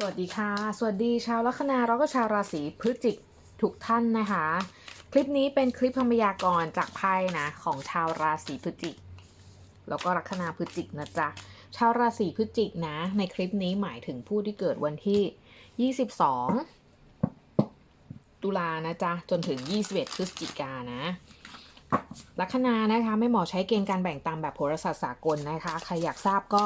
สวัสดีค่ะ สวัสดีชาวลัคนาแล้วก็ชาวราศีพฤศจิกทุกท่านนะคะ คลิปนี้เป็นคลิปพยากรณ์จากไพ่นะของชาวราศีพฤศจิก แล้วก็ลัคนาพฤศจิกนะจ๊ะ ชาวราศีพฤศจิกนะ ในคลิปนี้หมายถึงผู้ที่เกิดวันที่ 22 ตุลานะจ๊ะ จนถึง 21 พฤศจิกานะลัคนานะคะไม่เหมาะใช้เกณฑ์การแบ่งตามแบบโหราศาสตร์สากลนะคะ ใครอยากทราบก็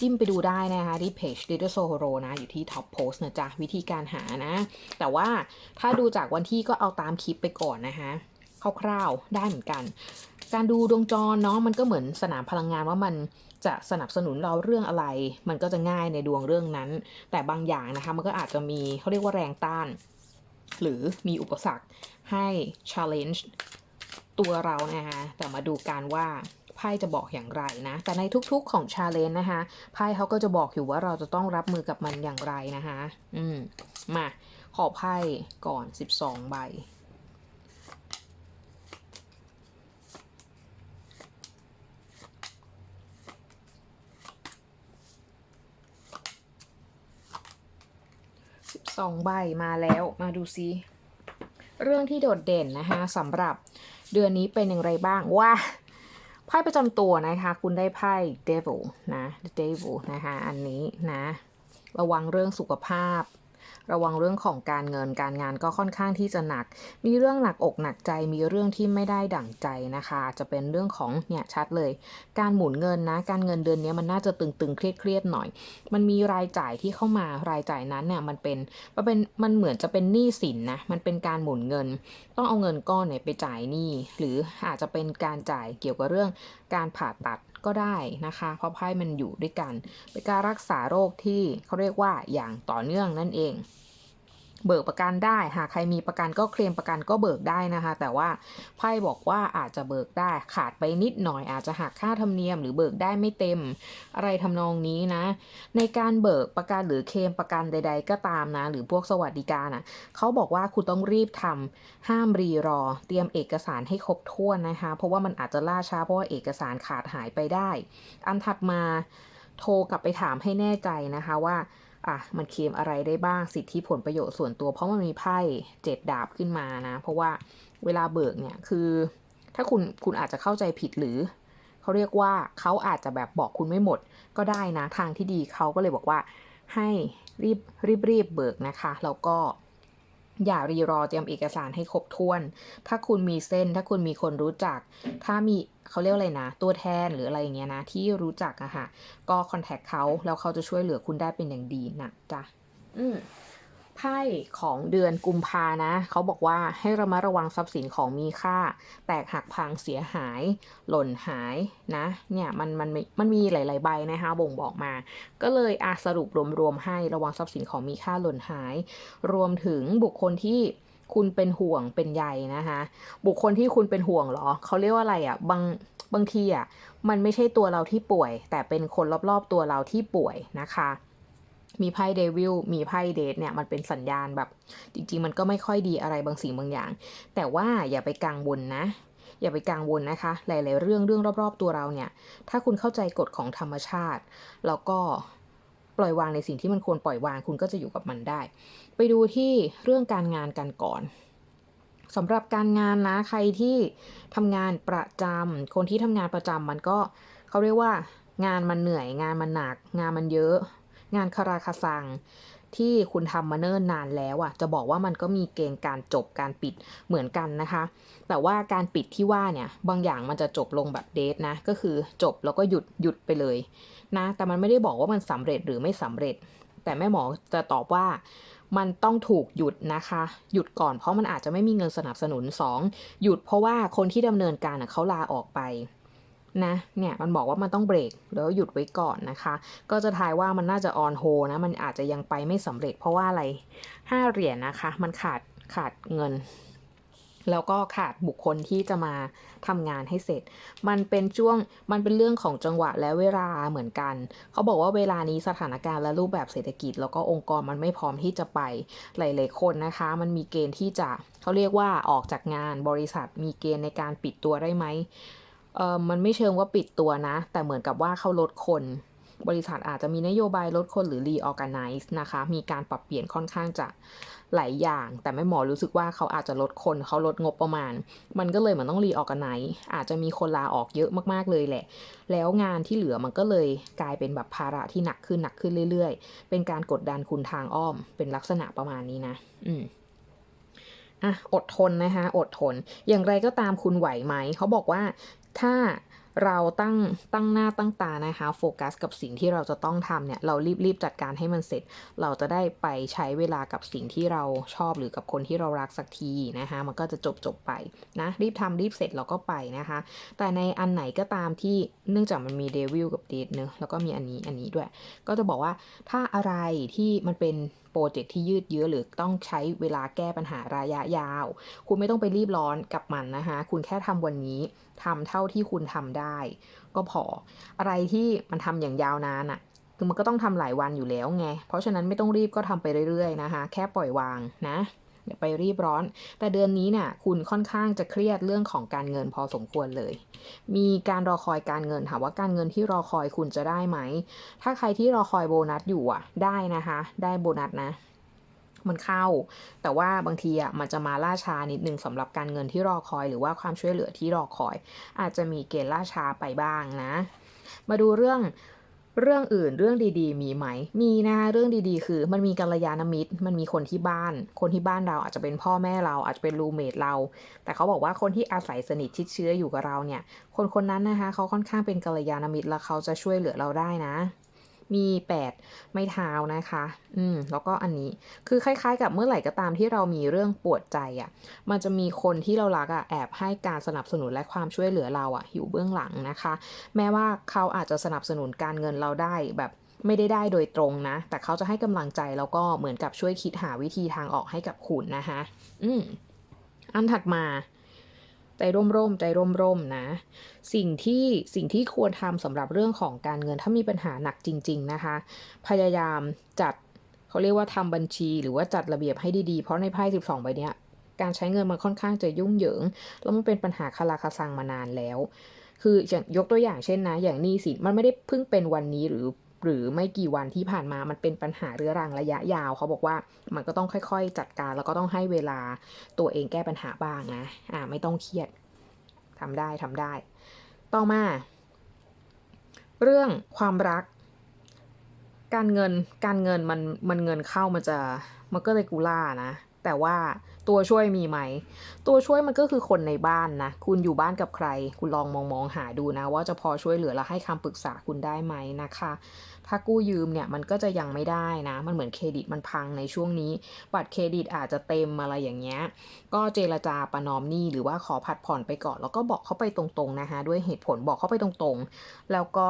จิ้มไปดูได้นะคะที่เพจ Little Sohoro นะ อยู่ที่ท็อปโพสต์นะจ๊ะ วิธีการหานะ แต่ว่าถ้าดูจากวันที่ก็เอาตามคลิปไปก่อนนะคะคร่าวๆได้เหมือนกัน การดูดวงจรเนาะมันก็เหมือนสนามพลังงานว่ามันจะสนับสนุนเราเรื่องอะไร มันก็จะง่ายในดวงเรื่องนั้น แต่บางอย่างนะคะมันก็อาจจะมีเขาเรียกว่าแรงต้าน หรือมีอุปสรรคให้ challenge ตัวเรานะคะแต่มาดูกันว่า ไพ่จะบอกอย่างไรนะ แต่ในทุกๆของ challenge นะคะไพ่เขาก็จะบอกอยู่ว่าเราจะต้องรับมือกับมันอย่างไรนะคะอืมมาขอไพ่ก่อน 12 ใบ12ใบมาแล้วมาดูซิ เรื่องที่โดดเด่นนะคะสำหรับเดือนนี้เป็นอย่างไรบ้างว่า ไพ่ประจำตัวนะคะ คุณได้ไพ่ devil นะ the devil นะคะ อันนี้นะ ระวังเรื่องสุขภาพ ระวังเรื่องของการเงินการงานก็ค่อนข้างที่จะหนัก มีเรื่องหนักอกหนักใจ มีเรื่องที่ไม่ได้ดั่งใจนะคะจะเป็นเรื่องของเนี่ยชัดเลย การหมุนเงินนะ การเงินเดือนนี้มันน่าจะตึงๆเครียดๆหน่อย มันมีรายจ่ายที่เข้ามารายจ่ายนั้นเนี่ยมันเป็นมันเป็นมันเหมือนจะเป็นหนี้สินนะมันเป็นการหมุนเงิน ต้องเอาเงินก้อนเนี่ยไปจ่ายหนี้หรืออาจจะเป็นการจ่ายเกี่ยวกับเรื่องการผ่าตัด ก็ได้นะคะ เพราะไพ่มันอยู่ด้วยกัน เป็นการรักษาโรคที่เขาเรียกว่าอย่างต่อเนื่องนั่นเอง เบิกประกันได้ หากใครมีประกันก็เคลมประกันก็เบิกได้นะคะ แต่ว่าไพ่บอกว่าอาจจะเบิกได้ขาดไปนิดหน่อย อาจจะหักค่าธรรมเนียมหรือเบิกได้ไม่เต็ม อะไรทำนองนี้นะ ในการเบิกประกันหรือเคลมประกันใด ๆ ก็ตามนะ หรือพวกสวัสดิการนะเขาบอกว่าคุณต้องรีบทำห้ามรีรอ เตรียมเอกสารให้ครบถ้วนนะคะ เพราะว่ามันอาจจะล่าช้าเพราะว่าเอกสารขาดหายไปได้ อันถัดมาโทรกลับไปถามให้แน่ใจนะคะว่า อะมันเคลมอะไรได้บ้างสิทธิผลประโยชน์ส่วนตัว เพราะมันมีไพ่เจ็ดดาบขึ้นมานะ เพราะว่าเวลาเบิกเนี่ยคือ ถ้าคุณคุณอาจจะเข้าใจผิดหรือเขาเรียกว่าเขาอาจจะแบบบอกคุณไม่หมด ก็ได้นะทางที่ดีเขาก็เลยบอกว่าให้รีบรีบรีบเบิกนะคะ แล้วก็ อย่ารีรอเตรียมเอกสารให้ครบถ้วน ถ้าคุณมีเส้น ถ้าคุณมีคนรู้จัก ถ้ามีเขาเรียกอะไรนะ ตัวแทนหรืออะไรอย่างเงี้ยนะ ที่รู้จักอะค่ะ ก็คอนแทคเขาแล้วเขาจะช่วยเหลือคุณได้เป็นอย่างดีนะจ๊ะ อืม ไพ่ของเดือนกุมภานะ เขาบอกว่าให้ระมัดระวังทรัพย์สินของมีค่า แตกหักพังเสียหาย หล่นหายนะ เนี่ยมันมันมันมีหลาย ๆ ใบนะคะบ่งบอกมา ก็เลยอาสรุปรวม ๆ ให้ระวังทรัพย์สินของมีค่าหล่นหาย รวมถึงบุคคลที่คุณเป็นห่วงเป็นใยนะคะ บุคคลที่คุณเป็นห่วงเหรอ เขาเรียกว่าอะไรอะ่ะบางบางทีอะมันไม่ใช่ตัวเราที่ป่วย แต่เป็นคนรอบ ๆ ตัวเราที่ป่วยนะคะ มีไพ่เดวิลมีไพ่เดทเนี่ยมันเป็นสัญญาณแบบ จริง ๆ มันก็ไม่ค่อยดีอะไรบางสิ่งบางอย่าง แต่ว่าอย่าไปกังวลนะ อย่าไปกังวลนะคะ หลาย ๆ เรื่องเรื่องรอบ ๆ ตัวเราเนี่ย ถ้าคุณเข้าใจกฎของธรรมชาติ แล้วก็ปล่อยวางในสิ่งที่มันควรปล่อยวางคุณก็จะอยู่กับมันได้ ไปดูที่เรื่องการงานกันก่อนสำหรับการงานนะใครที่ทำงานประจำคนที่ทำงานประจำมันก็เขาเรียกว่างานมันเหนื่อยงานมันหนัก งานมันเยอะ งานคาราคาซังที่คุณทำมาเนิ่นนานแล้วอะ จะบอกว่ามันก็มีเกณฑ์การจบการปิดเหมือนกันนะคะ แต่ว่าการปิดที่ว่าเนี่ย บางอย่างมันจะจบลงแบบเดทนะ ก็คือจบแล้วก็หยุดหยุดไปเลยนะ แต่มันไม่ได้บอกว่ามันสำเร็จหรือไม่สำเร็จ แต่แม่หมอจะตอบว่ามันต้องถูกหยุดนะคะ หยุดก่อนเพราะมันอาจจะไม่มีเงินสนับสนุน 2. หยุดเพราะว่าคนที่ดำเนินการเขาลาออกไป นะเนี่ยมันบอกว่ามันต้องเบรกแล้วหยุดไว้ก่อนนะคะ ก็จะทายว่ามันน่าจะออนโฮนะ มันอาจจะยังไปไม่สำเร็จเพราะว่าอะไรห้าเหรียญนะคะ มันขาดขาดเงิน แล้วก็ขาดบุคคลที่จะมาทำงานให้เสร็จ มันเป็นช่วงมันเป็นเรื่องของจังหวะและเวลาเหมือนกัน เขาบอกว่าเวลานี้สถานการณ์และรูปแบบเศรษฐกิจ แล้วก็องค์กรมันไม่พร้อมที่จะไปหลาย ๆ คนนะคะ มันมีเกณฑ์ที่จะเขาเรียกว่าออกจากงานบริษัทมีเกณฑ์ในการปิดตัวได้ไหม เออมันไม่เชิงว่าปิดตัวนะ แต่เหมือนกับว่าเขาลดคน บริษัทอาจจะมีนโยบายลดคนหรือ reorganize นะคะ มีการปรับเปลี่ยนค่อนข้างจะหลายอย่าง แต่แม่หมอรู้สึกว่าเขาอาจจะลดคนเขาลดงบประมาณ มันก็เลยเหมือนต้อง reorganize อาจจะมีคนลาออกเยอะมากๆเลยแหละ แล้วงานที่เหลือมันก็เลยกลายเป็นแบบภาระที่หนักขึ้นหนักขึ้นเรื่อยๆ เป็นการกดดันคุณทางอ้อม เป็นลักษณะประมาณนี้นะ อืมอะอดทนนะคะอดทน อย่างไรก็ตามคุณไหวไหม เขาบอกว่า ถ้าเราตั้งตั้งหน้าตั้งตานะคะโฟกัสกับสิ่งที่เราจะต้องทำเนี่ยเรารีบรีบจัดการให้มันเสร็จ เราจะได้ไปใช้เวลากับสิ่งที่เราชอบหรือกับคนที่เรารักสักทีนะคะมันก็จะจบจบไปนะรีบทำรีบเสร็จเราก็ไปนะคะ แต่ในอันไหนก็ตามที่เนื่องจากมันมีเดวิลกับเดทเนอะแล้วก็มีอันนี้อันนี้ด้วย ก็จะบอกว่าถ้าอะไรที่มันเป็นโปรเจกต์ที่ยืดเยื้อหรือต้องใช้เวลาแก้ปัญหาระยะยาว คุณไม่ต้องไปรีบร้อนกับมันนะคะ คุณแค่ทำวันนี้ทำเท่าที่คุณทำได้ ก็พอ อะไรที่มันทำอย่างยาวนานอะ่ะคือมันก็ต้องทำหลายวันอยู่แล้วไง เพราะฉะนั้นไม่ต้องรีบก็ทำไปเรื่อยๆนะคะ แค่ปล่อยวางนะ อย่าไปรีบร้อน แต่เดือนนี้เนี่ยคุณค่อนข้างจะเครียดเรื่องของการเงินพอสมควรเลย มีการรอคอยการเงินถามว่าการเงินที่รอคอยคุณจะได้ไหม ถ้าใครที่รอคอยโบนัสอยู่อะ ได้นะคะ ได้โบนัสนะมันเข้า แต่ว่าบางทีอะมันจะมาล่าช้านิดนึงสำหรับการเงินที่รอคอยหรือว่าความช่วยเหลือที่รอคอย อาจจะมีเกณฑ์ล่าช้าไปบ้างนะ มาดูเรื่อง เรื่องอื่นเรื่องดีๆ มีไหม มีนะคะเรื่องดีๆ คือมันมีกัลยาณมิตร มันมีคนที่บ้าน คนที่บ้านเราอาจจะเป็นพ่อแม่เราอาจจะเป็นรูเมทเรา แต่เขาบอกว่าคนที่อาศัยสนิทชิดเชื้ออยู่กับเราเนี่ย คนคนนั้นนะคะเขาค่อนข้างเป็นกัลยาณมิตรแล้วเขาจะช่วยเหลือเราได้นะ มี8ไม้เท้านะคะ อืม แล้วก็อันนี้ คือคล้ายๆ กับเมื่อไหร่ก็ตามที่เรามีเรื่องปวดใจอะ่ะ มันจะมีคนที่เรารักอะ่ะแอบให้การสนับสนุนและความช่วยเหลือเราอะ่ะ อยู่เบื้องหลังนะคะ แม้ว่าเขาอาจจะสนับสนุนการเงินเราได้แบบไม่ได้ได้โดยตรงนะ แต่เขาจะให้กำลังใจแล้วก็เหมือนกับช่วยคิดหาวิธีทางออกให้กับคุณนะคะ อืม อันถัดมา ใจร่มๆใจร่มๆนะ สิ่งที่สิ่งที่ควรทำสำหรับเรื่องของการเงินถ้ามีปัญหาหนักจริง ๆนะคะ พยายามจัดเขาเรียกว่าทำบัญชีหรือว่าจัดระเบียบให้ดีๆ เพราะในไพ่12ใบเนี้ยการใช้เงินมันค่อนข้างจะยุ่งเหยิง แล้วมันเป็นปัญหาคาราคาซังมานานแล้ว คืออย่างยกตัวอย่างเช่นนะ อย่างหนี้สินมันไม่ได้เพิ่งเป็นวันนี้หรือ หรือไม่กี่วันที่ผ่านมามันเป็นปัญหาเรื้อรังระยะยาว เขาบอกว่ามันก็ต้องค่อยๆ จัดการแล้วก็ต้องให้เวลาตัวเองแก้ปัญหาบ้างนะอ่าไม่ต้องเครียดทำได้ทำได้ ต่อมา เรื่องความรัก การเงินการเงินมันมันเงินเข้ามันจะมันก็เลยกูล่านะแต่ว่าตัวช่วยมีไหม ตัวช่วยมันก็คือคนในบ้านนะ คุณอยู่บ้านกับใคร คุณลองมองมองหาดูนะ ว่าจะพอช่วยเหลือและให้คำปรึกษาคุณได้ไหมนะคะ ถ้ากู้ยืมเนี่ยมันก็จะยังไม่ได้นะ มันเหมือนเครดิตมันพังในช่วงนี้ บัตรเครดิตอาจจะเต็มอะไรอย่างเงี้ย ก็เจรจาประนอมหนี้หรือว่าขอผัดผ่อนไปก่อน แล้วก็บอกเขาไปตรงๆนะคะด้วยเหตุผลบอกเขาไปตรงๆ แล้วก็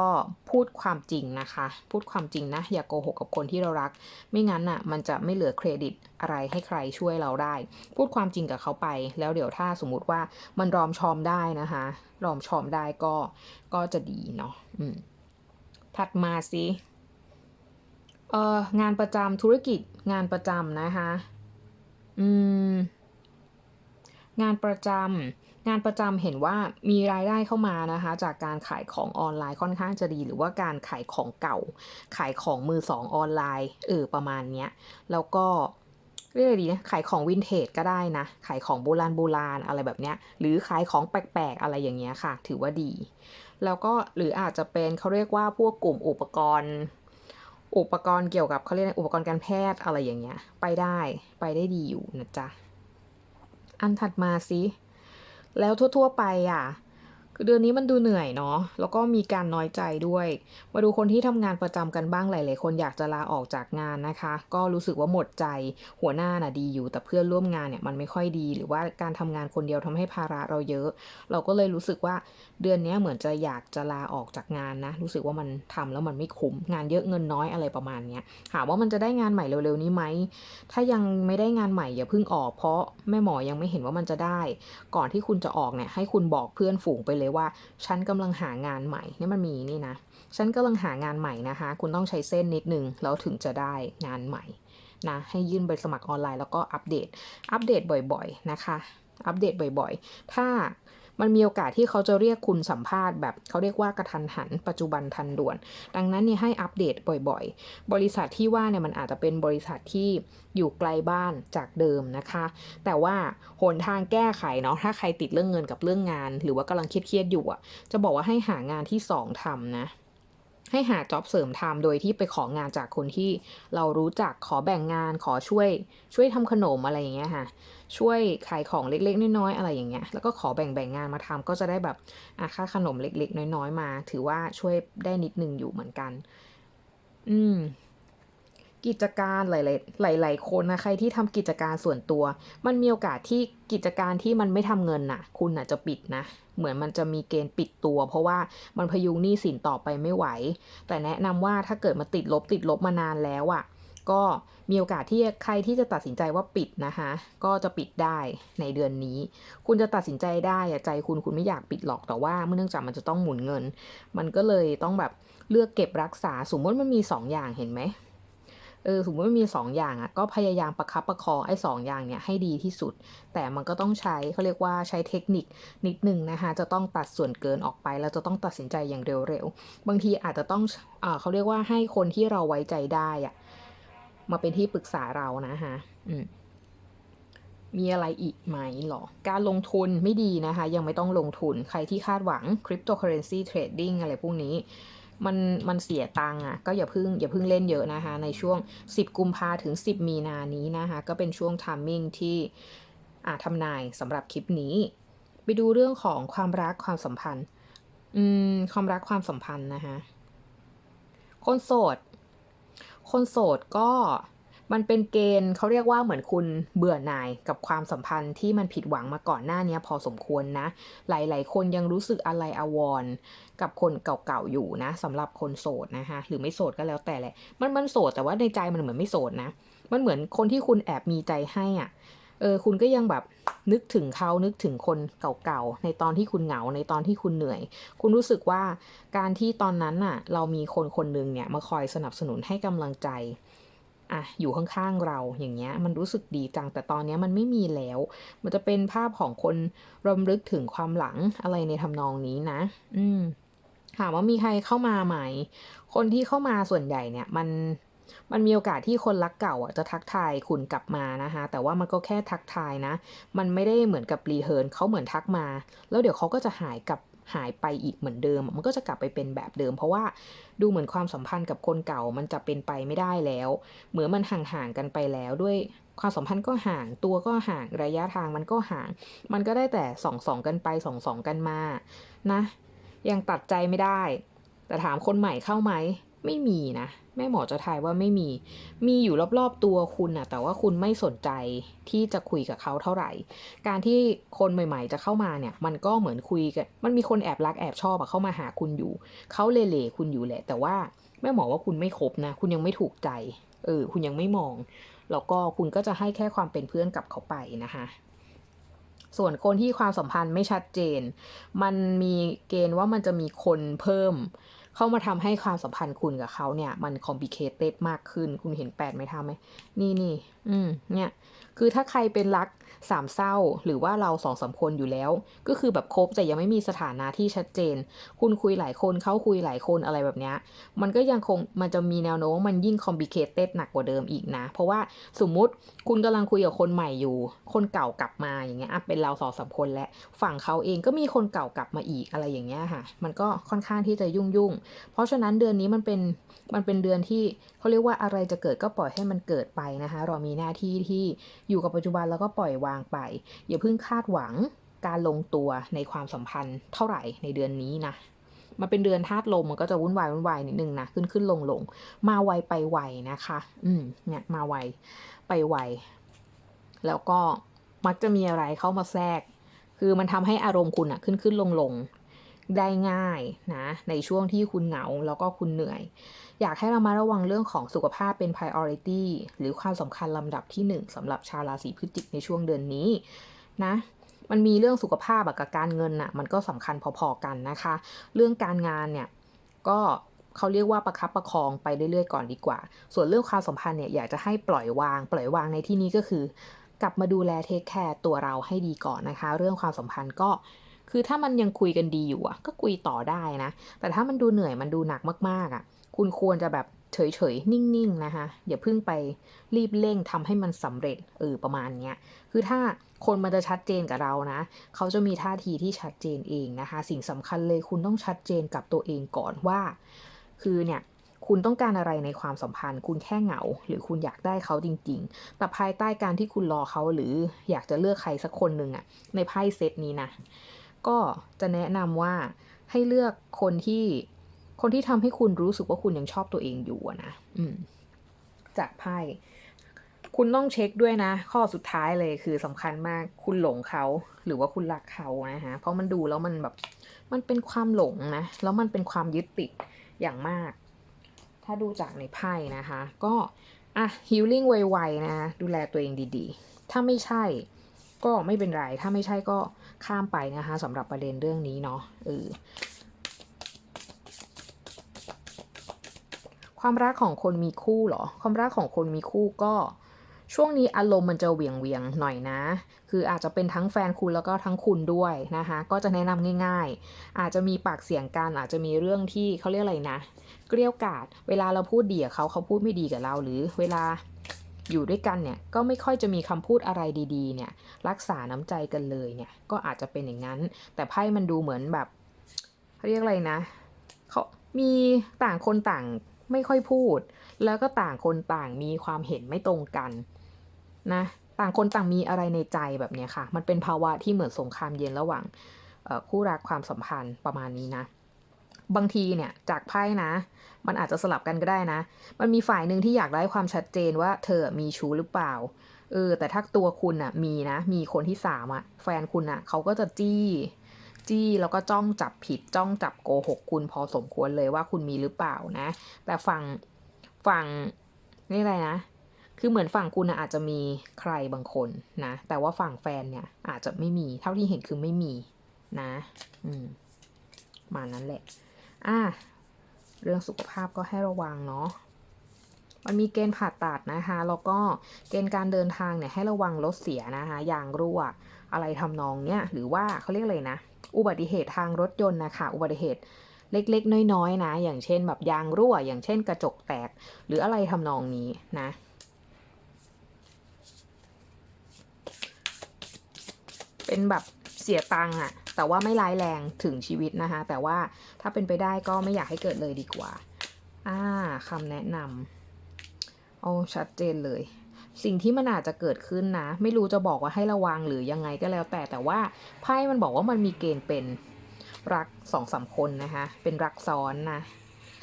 พูดความจริงนะคะ พูดความจริงนะ อย่าโกหกกับคนที่เรารัก ไม่งั้นน่ะมันจะไม่เหลือเครดิตอะไรให้ใครช่วยเราได้ พูดความจริงกับเขาไป แล้วเดี๋ยวถ้าสมมุติว่ามันรอมชอมได้นะคะ รอมชอมได้ก็ก็จะดีเนาะอืม ถัดมาสิเอองานประจำธุรกิจงานประจำนะคะอืมงานประจำงานประจำเห็นว่ามีรายได้เข้ามานะคะ จากการขายของออนไลน์ค่อนข้างจะดี หรือว่าการขายของเก่า ขายของมือสองออนไลน์เออประมาณเนี้ยแล้วก็เรียกอะไรดีนะขายของวินเทจก็ได้นะ ขายของโบราณโบราณอะไรแบบเนี้ย หรือขายของแปลกๆอะไรอย่างเงี้ยค่ะ ถือว่าดี แล้วก็หรืออาจจะเป็นเขาเรียกว่าพวกกลุ่มอุปกรณ์ อุปกรณ์เกี่ยวกับเขาเรียกอุปกรณ์การแพทย์อะไรอย่างเงี้ย ไปได้ไปได้ดีอยู่นะจ๊ะ อันถัดมาสิแล้วทั่ว ๆ ไปอะ คือเดือนนี้มันดูเหนื่อยเนาะ แล้วก็มีการน้อยใจด้วย มาดูคนที่ทำงานประจำกันบ้างหลาย ๆ คนอยากจะลาออกจากงานนะคะ ก็รู้สึกว่าหมดใจ หัวหน้าน่ะดีอยู่ แต่เพื่อนร่วมงานเนี่ยมันไม่ค่อยดี หรือว่าการทำงานคนเดียวทำให้ภาระเราเยอะ เราก็เลยรู้สึกว่าเดือนนี้เหมือนจะอยากจะลาออกจากงานนะ รู้สึกว่ามันทำแล้วมันไม่คุ้ม งานเยอะเงินน้อยอะไรประมาณเนี้ยถามว่ามันจะได้งานใหม่เร็ว ๆ นี้ไหม ถ้ายังไม่ได้งานใหม่อย่าเพิ่งออก เพราะแม่หมอยังไม่เห็นว่ามันจะได้ ก่อนที่คุณจะออกเนี่ยให้คุณบอกเพื่อนฝูงไปเลยว่า ฉันกำลังหางานใหม่เนี่ยมันมีนี่นะ ฉันกำลังหางานใหม่นะคะ คุณต้องใช้เส้นนิดนึงแล้วถึงจะได้งานใหม่นะ ให้ยื่นใบสมัครออนไลน์แล้วก็อัปเดต อัปเดตบ่อยๆนะคะ อัปเดตบ่อยๆ ถ้า มันมีโอกาสที่เขาจะเรียกคุณสัมภาษณ์แบบเขาเรียกว่ากระทันหัน ปัจจุบันทันด่วน ดังนั้นเนี่ยให้อัปเดตบ่อยๆ บริษัทที่ว่าเนี่ยมันอาจจะเป็นบริษัทที่อยู่ไกลบ้านจากเดิมนะคะ แต่ว่าหนทางแก้ไขเนาะถ้าใครติดเรื่องเงินกับเรื่องงาน หรือว่ากำลังเครียดๆอยู่อะจะบอกว่าให้หางานที่สองทำนะ ให้หาจ็อบเสริมทำโดยที่ไปของานจากคนที่เรารู้จักขอแบ่งงานขอช่วย ช่วยทำขนมอะไรอย่างเงี้ยค่ะ ช่วยขายของเล็กๆน้อยๆอะไรอย่างเงี้ยแล้วก็ขอแบ่งแบ่งงานมาทำก็จะได้แบบอะค่าขนมเล็กๆ น้อยๆมา ถือว่าช่วยได้นิดนึงอยู่เหมือนกัน อืม กิจการหลายๆหลาย ๆ คนนะใครที่ทำกิจการส่วนตัว มันมีโอกาสที่กิจการที่มันไม่ทำเงินน่ะ คุณอาจจะปิดนะ เหมือนมันจะมีเกณฑ์ปิดตัว เพราะว่ามันพยุงหนี้สินต่อไปไม่ไหว แต่แนะนำว่าถ้าเกิดมาติดลบติดลบมานานแล้วอะ่ะก็มีโอกาสที่ใครที่จะตัดสินใจว่าปิดนะคะก็จะปิดได้ในเดือนนี้ คุณจะตัดสินใจได้อะใจคุณคุณไม่อยากปิดหรอกแต่ว่าเนื่องจากมันจะต้องหมุนเงิน มันก็เลยต้องแบบเลือกเก็บรักษาสมมติมันมีสองอย่างเห็นไหม เออสมมติว่ามีสองอย่างอะก็พยายามประคับประคองไอ้สองอย่างเนี้ยให้ดีที่สุด แต่มันก็ต้องใช้เขาเรียกว่าใช้เทคนิคนิดหนึ่งนะคะจะต้องตัดส่วนเกินออกไป แล้วจะต้องตัดสินใจอย่างเร็วๆ บางทีอาจจะต้องอ่าเขาเรียกว่าให้คนที่เราไว้ใจได้อะมาเป็นที่ปรึกษาเรานะคะอืมมีอะไรอีกไหมหรอ การลงทุนไม่ดีนะคะ ยังไม่ต้องลงทุนใครที่คาดหวัง cryptocurrency trading อะไรพวกนี้ มันมันเสียตังค์อะก็อย่าพึ่งอย่าพึ่งเล่นเยอะนะคะ ในช่วง 10 กุมภาถึง 10 มีนานี้นะคะ ก็เป็นช่วงทัมมิ่งที่อ่าทำนายสำหรับคลิปนี้ ไปดูเรื่องของความรักความสัมพันธ์ อืม ความรักความสัมพันธ์นะคะคนโสด คนโสดก็ มันเป็นเกณฑ์เขาเรียกว่าเหมือนคุณเบื่อหน่ายกับความสัมพันธ์ที่มันผิดหวังมาก่อนหน้านี้พอสมควรนะ หลายๆ คนยังรู้สึกอะไรอวรกับคนเก่าๆอยู่นะสำหรับคนโสดนะคะหรือไม่โสดก็แล้วแต่แหละ มันมันโสดแต่ว่าในใจมันเหมือนไม่โสดนะ มันเหมือนคนที่คุณแอบมีใจให้อะเออคุณก็ยังแบบนึกถึงเขานึกถึงคนเก่าๆ ในตอนที่คุณเหงาในตอนที่คุณเหนื่อย คุณรู้สึกว่าการที่ตอนนั้นน่ะ เรามีคนคนหนึ่งเนี่ยมาคอยสนับสนุนให้กำลังใจ อะอยู่ข้างๆเราอย่างเงี้ยมันรู้สึกดีจังแต่ตอนเนี้ยมันไม่มีแล้ว มันจะเป็นภาพของคนรำลึกถึงความหลังอะไรในทำนองนี้นะ อืมถามว่ามีใครเข้ามาไหม คนที่เข้ามาส่วนใหญ่เนี่ยมันมันมีโอกาสที่คนรักเก่าอะจะทักทายคุณกลับมานะคะแต่ว่ามันก็แค่ทักทายนะ มันไม่ได้เหมือนกับรีเฮิร์นเขาเหมือนทักมา แล้วเดี๋ยวเขาก็จะหายกลับ หายไปอีกเหมือนเดิม มันก็จะกลับไปเป็นแบบเดิม เพราะว่าดูเหมือนความสัมพันธ์กับคนเก่ามันจะเป็นไปไม่ได้แล้ว เหมือนมันห่างๆกันไปแล้วด้วยความสัมพันธ์ก็ห่างตัวก็ห่างระยะทางมันก็ห่าง มันก็ได้แต่ส่องสองกันไปส่องสองกันมานะ ยังตัดใจไม่ได้ แต่ถามคนใหม่เข้าไหม ไม่มีนะ แม่หมอจะทายว่าไม่มี มีอยู่รอบๆตัวคุณนะแต่ว่าคุณไม่สนใจที่จะคุยกับเขาเท่าไหร่ การที่คนใหม่ๆ จะเข้ามาเนี่ย มันก็เหมือนคุยกัน มันมีคนแอบรักแอบชอบอะเข้ามาหาคุณอยู่ เขาเล่ๆคุณอยู่แหละ แต่ว่าแม่หมอว่าคุณไม่ครบนะ คุณยังไม่ถูกใจ เออ คุณยังไม่มอง แล้วก็คุณก็จะให้แค่ความเป็นเพื่อนกับเขาไปนะคะส่วนคนที่ความสัมพันธ์ไม่ชัดเจน มันมีเกณฑ์ว่ามันจะมีคนเพิ่ม เข้ามาทำให้ความสัมพันธ์คุณกับเขาเนี่ยมันคอมพลีเคเต็ดมากขึ้น คุณเห็นแปดไหมทำไหมนี่นี่อืมเนี่ยคือถ้าใครเป็นรักสามเศร้าหรือว่าเราสองสามคนอยู่แล้ว ก็คือแบบคบแต่ยังไม่มีสถานะที่ชัดเจน คุณคุยหลายคนเขาคุยหลายคนอะไรแบบเนี้ยมันก็ยังคงมันจะมีแนวโน้มมันยิ่งคอมพลีเคเต็ดหนักกว่าเดิมอีกนะ เพราะว่าสมมุติคุณกำลังคุยกับคนใหม่อยู่ คนเก่ากลับมาอย่างเงี้ยอะเป็นเราสองสามคนและฝั่งเขาเองก็มีคนเก่ากลับมาอีกอะไรอย่างเงี้ยค่ะ มันก็ค่อนข้างที่จะยุ่งยุ่งเพราะฉะนั้นเดือนนี้มันเป็นมันเป็นเดือนที่เขาเรียกว่าอะไรจะเกิดก็ปล่อยให้มันเกิดไปนะคะ เรามีหน้าที่ที่อยู่กับปัจจุบันแล้วก็ปล่อยวางไป อย่าเพิ่งคาดหวังการลงตัวในความสัมพันธ์เท่าไหร่ในเดือนนี้นะมันเป็นเดือนธาตุลมมันก็จะวุ่นวายวุ่นวายนิดนึงนะขึ้นขึ้นลงลงมาไวไปไวนะคะ อืมเนี่ยมาไวไปไวแล้วก็มักจะมีอะไรเข้ามาแทรก คือมันทำให้อารมณ์คุณอะขึ้นขึ้นลงลง ได้ง่ายนะในช่วงที่คุณเหงาแล้วก็คุณเหนื่อย อยากให้เรามาระวังเรื่องของสุขภาพเป็น priority หรือความสำคัญลำดับที่หนึ่งสำหรับชาวราศีพฤศจิกในช่วงเดือนนี้นะมันมีเรื่องสุขภาพกับการเงินน่ะมันก็สำคัญพอๆกันนะคะ เรื่องการงานเนี่ยก็เขาเรียกว่าประคับประคองไปเรื่อยๆก่อนดีกว่า ส่วนเรื่องความสัมพันธ์เนี่ยอยากจะให้ปล่อยวาง ปล่อยวางในที่นี้ก็คือ กลับมาดูแลเทคแคร์ตัวเราให้ดีก่อนนะคะ เรื่องความสัมพันธ์ก็ คือถ้ามันยังคุยกันดีอยู่อะก็คุยต่อได้นะ แต่ถ้ามันดูเหนื่อยมันดูหนักมากๆอะคุณควรจะแบบเฉยๆ นิ่งๆ นะคะ อย่าเพิ่งไปรีบเร่งทำให้มันสำเร็จเออประมาณเนี้ย คือถ้าคนมันจะชัดเจนกับเรานะ เขาจะมีท่าทีที่ชัดเจนเองนะคะ สิ่งสำคัญเลยคุณต้องชัดเจนกับตัวเองก่อนว่า คือเนี่ยคุณต้องการอะไรในความสัมพันธ์ คุณแค่เหงา หรือคุณอยากได้เขาจริง ๆ แต่ภายใต้การที่คุณรอเขาหรืออยากจะเลือกใครสักคนหนึ่งอะในไพ่เซตนี้นะ ก็จะแนะนำว่าให้เลือกคนที่คนที่ทำให้คุณรู้สึกว่าคุณยังชอบตัวเองอยู่นะอืจากไพ่คุณต้องเช็คด้วยนะ ข้อสุดท้ายเลยคือสำคัญมากคุณหลงเขาหรือว่าคุณรักเขานะฮะเพราะมันดูแล้วมันแบบมันเป็นความหลงนะ แล้วมันเป็นความยึดติดอย่างมาก ถ้าดูจากในไพ่นะคะ ก็อะฮิลลิ่งไวๆนะดูแลตัวเองดีๆ ถ้าไม่ใช่ก็ไม่เป็นไร ถ้าไม่ใช่ก็ ข้ามไปนะคะสำหรับประเด็นเรื่องนี้เนาะเออความรักของคนมีคู่เหรอ ความรักของคนมีคู่ก็ช่วงนี้อารมณ์มันจะเหวี่ยงเวียงหน่อยนะ คืออาจจะเป็นทั้งแฟนคุณแล้วก็ทั้งคุณด้วยนะคะ ก็จะแนะนำง่าย ๆ อาจจะมีปากเสียงกัน อาจจะมีเรื่องที่เขาเรียกอะไรนะ เกลี้ยกาด เวลาเราพูดดีกับเขาเขาพูดไม่ดีกับเรา หรือเวลา อยู่ด้วยกันเนี่ยก็ไม่ค่อยจะมีคำพูดอะไรดีๆ เนี่ยรักษาน้ำใจกันเลยเนี่ยก็อาจจะเป็นอย่างนั้น แต่ไพ่มันดูเหมือนแบบเขาเรียกอะไรนะเขามีต่างคนต่างไม่ค่อยพูด แล้วก็ต่างคนต่างมีความเห็นไม่ตรงกันนะต่างคนต่างมีอะไรในใจแบบเนี้ยค่ะ มันเป็นภาวะที่เหมือนสงครามเย็นระหว่างคู่รักความสัมพันธ์ประมาณนี้นะ บางทีเนี่ยจากไพ่นะ มันอาจจะสลับกันก็ได้นะ มันมีฝ่ายหนึ่งที่อยากได้ความชัดเจนว่าเธอมีชู้หรือเปล่า เออ แต่ถ้าตัวคุณอะมีนะ มีคนที่สามอะแฟนคุณอะเขาก็จะจี้จี้แล้วก็จ้องจับผิดจ้องจับโกหกคุณพอสมควรเลยว่าคุณมีหรือเปล่านะ แต่ฝั่งฝั่งนี่อะไรนะ คือเหมือนฝั่งคุณนะอาจจะมีใครบางคนนะ แต่ว่าฝั่งแฟนเนี่ย อาจจะไม่มี เท่าที่เห็นคือไม่มีนะ อืมมานั้นแหละ อะเรื่องสุขภาพก็ให้ระวังเนาะมันมีเกณฑ์ผ่าตัดนะคะแล้วก็เกณฑ์การเดินทางเนี่ยให้ระวังรถเสียนะคะยางรั่วอะไรทำนองเนี้ยหรือว่าเขาเรียกอะไรนะ อุบัติเหตุทางรถยนต์นะคะอุบัติเหตุเล็กๆ น้อยๆนะ อย่างเช่นแบบยางรั่ว อย่างเช่นกระจกแตก หรืออะไรทำนองนี้นะ เป็นแบบเสียตังค์อะ แต่ว่าไม่ร้ายแรงถึงชีวิตนะคะ แต่ว่าถ้าเป็นไปได้ก็ไม่อยากให้เกิดเลยดีกว่า อ่าคำแนะนำเอาชัดเจนเลย สิ่งที่มันอาจจะเกิดขึ้นนะ ไม่รู้จะบอกว่าให้ระวังหรือยังไงก็แล้วแต่แต่ว่าไพ่มันบอกว่ามันมีเกณฑ์เป็นรักสองสามคนนะคะ เป็นรักซ้อนนะ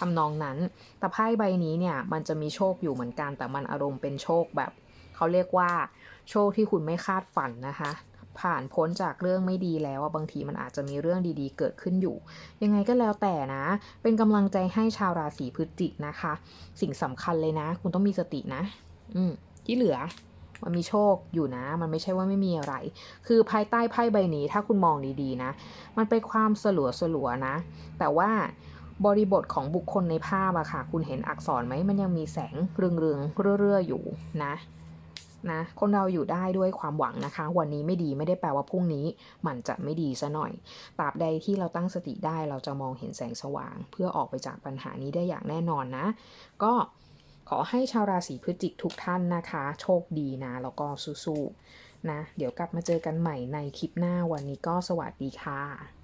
ทำนองนั้น แต่ไพ่ใบนี้เนี่ยมันจะมีโชคอยู่เหมือนกัน แต่มันอารมณ์เป็นโชคแบบ เขาเรียกว่า โชคที่คุณไม่คาดฝันนะคะ ผ่านพ้นจากเรื่องไม่ดีแล้วบางทีมันอาจจะมีเรื่องดีๆ เกิดขึ้นอยู่ ยังไงก็แล้วแต่นะ เป็นกำลังใจให้ชาวราศีพฤศจิกนะคะ สิ่งสำคัญเลยนะ คุณต้องมีสตินะ อืมที่เหลือมันมีโชคอยู่นะ มันไม่ใช่ว่าไม่มีอะไร คือภายใต้ไพ่ใบนี้ถ้าคุณมองดีๆนะ มันเป็นความสลัวสลัวๆนะ แต่ว่าบริบทของบุคคลในภาพอะค่ะ คุณเห็นอักษรไหม มันยังมีแสงเรืองๆเรื่อๆอยู่นะ นะคนเราอยู่ได้ด้วยความหวังนะคะ วันนี้ไม่ดีไม่ได้แปลว่าพรุ่งนี้ มันจะไม่ดีซะหน่อยตราบใดที่เราตั้งสติได้เราจะมองเห็นแสงสว่าง เพื่อออกไปจากปัญหานี้ได้อย่างแน่นอนนะ ก็ขอให้ชาวราศีพฤศจิกทุกท่านนะคะ โชคดีนะ แล้วก็สู้ๆนะ เดี๋ยวกลับมาเจอกันใหม่ในคลิปหน้าวันนี้ก็สวัสดีค่ะ